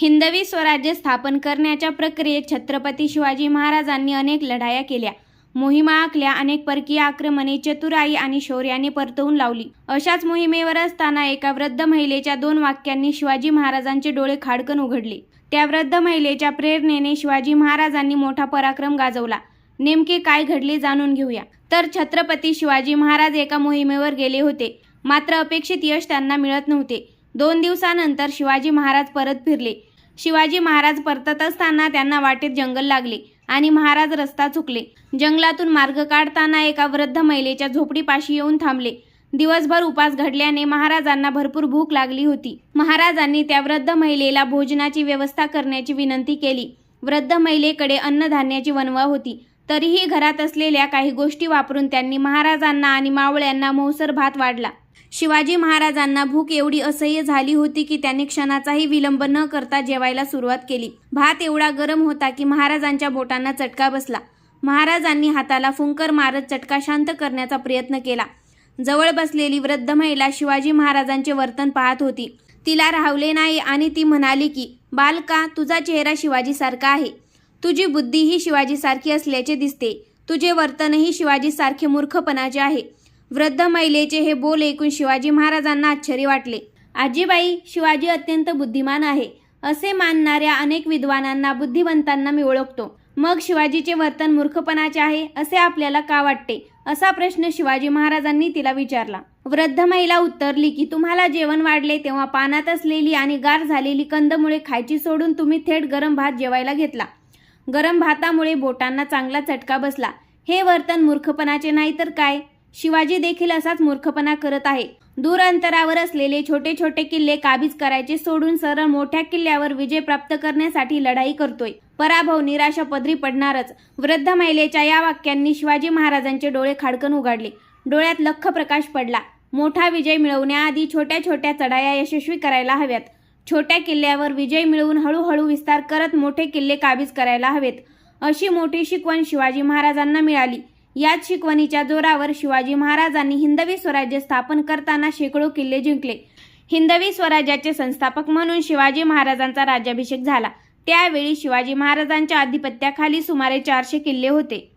हिंदवी स्वराज्य स्थापन करण्याच्या प्रक्रियेत छत्रपती शिवाजी महाराजांनी अनेक लढाया केल्या. मोहिमा आखल्या अनेक परकीय आक्रमणे चतुराई आणि शौर्याने परतवून लावली. अशाच मोहिमेवर असताना एका वृद्ध महिलेच्या दोन वाक्यांनी शिवाजी महाराजांचे डोळे खाडकन उघडले. त्या वृद्ध महिलेच्या प्रेरणेने शिवाजी महाराजांनी मोठा पराक्रम गाजवला. नेमके काय घडले जाणून घेऊया. तर छत्रपती शिवाजी महाराज एका मोहिमेवर गेले होते. मात्र अपेक्षित यश त्यांना मिळत नव्हते. दोन दिवसानंतर शिवाजी महाराज परत फिरले. शिवाजी महाराज परतत असताना त्यांना वाटेत जंगल लागले आणि महाराज रस्ता चुकले. जंगलातून मार्ग काढताना एका वृद्ध महिलेच्या झोपडीपाशी येऊन थांबले. दिवसभर उपास घडल्याने महाराजांना भरपूर भूक लागली होती. महाराजांनी त्या वृद्ध महिलेला भोजनाची व्यवस्था करण्याची विनंती केली. वृद्ध महिलेकडे अन्नधान्याची वनवा होती. तरीही घरात असलेल्या काही गोष्टी वापरून त्यांनी महाराजांना आणि मावळ्यांना मौसर भात वाढला. शिवाजी महाराजांना भूक एवढी असह्य झाली होती की त्यांनी क्षणाचाही विलंब न करता जेवायला सुरुवात केली. भात एवढा गरम होता की महाराजांच्या बोटांना चटका बसला. महाराजांनी हाताला फुंकर मारत चटका शांत करण्याचा प्रयत्न केला. जवळ बसलेली वृद्ध महिला शिवाजी महाराजांचे वर्तन पाहत होती. तिला राहवले नाही आणि ती म्हणाली की बालका तुझा चेहरा शिवाजीसारखा आहे. तुझी बुद्धी ही शिवाजीसारखी असल्याचे दिसते. तुझे वर्तनही शिवाजीसारखे मूर्खपणाचे आहे. वृद्ध महिलेचे हे बोल ऐकून शिवाजी महाराजांना आश्चर्य वाटले. आजीबाई शिवाजी अत्यंत बुद्धिमान आहे. असे मानणाऱ्या अनेक विद्वानांना बुद्धिवंतांना मी ओळखतो. मग शिवाजीचे वर्तन मूर्खपणाचे आहे असे आपल्याला का वाटते? असा प्रश्न शिवाजी महाराजांनी तिला विचारला. वृद्ध महिला उत्तरली की तुम्हाला जेवण वाढले तेव्हा पानात असलेली आणि गार झालेली कंदमुळे खायची सोडून तुम्ही थेट गरम भात जेवायला घेतला. गरम भातामुळे बोटांना चांगला चटका बसला. हे वर्तन मूर्खपणाचे नाही तर काय? शिवाजी देखील असाच मूर्खपणा करत आहे. दूर अंतरावर असलेले छोटे छोटे किल्ले काबीज करायचे सोडून सरळ मोठ्या किल्ल्यावर विजय प्राप्त करण्यासाठी लढाई करतोय. पराभव निराशा पदरी पडणारच. वृद्ध महिलेच्या या वाक्यांनी शिवाजी महाराजांचे डोळे खाडकन उघडले. डोळ्यात लख प्रकाश पडला. मोठा विजय मिळवण्याआधी छोट्या छोट्या चढाया यशस्वी करायला हव्यात. छोट्या किल्ल्यावर विजय मिळवून हळूहळू विस्तार करत मोठे किल्ले काबीज करायला हवेत. अशी मोठी शिकवण शिवाजी महाराजांना मिळाली. याच शिकवणीच्या जोरावर शिवाजी महाराजांनी हिंदवी स्वराज्य स्थापन करताना शेकडो किल्ले जिंकले. हिंदवी स्वराज्याचे संस्थापक म्हणून शिवाजी महाराजांचा राज्याभिषेक झाला. त्यावेळी शिवाजी महाराजांच्या आधिपत्याखाली सुमारे चारशे किल्ले होते.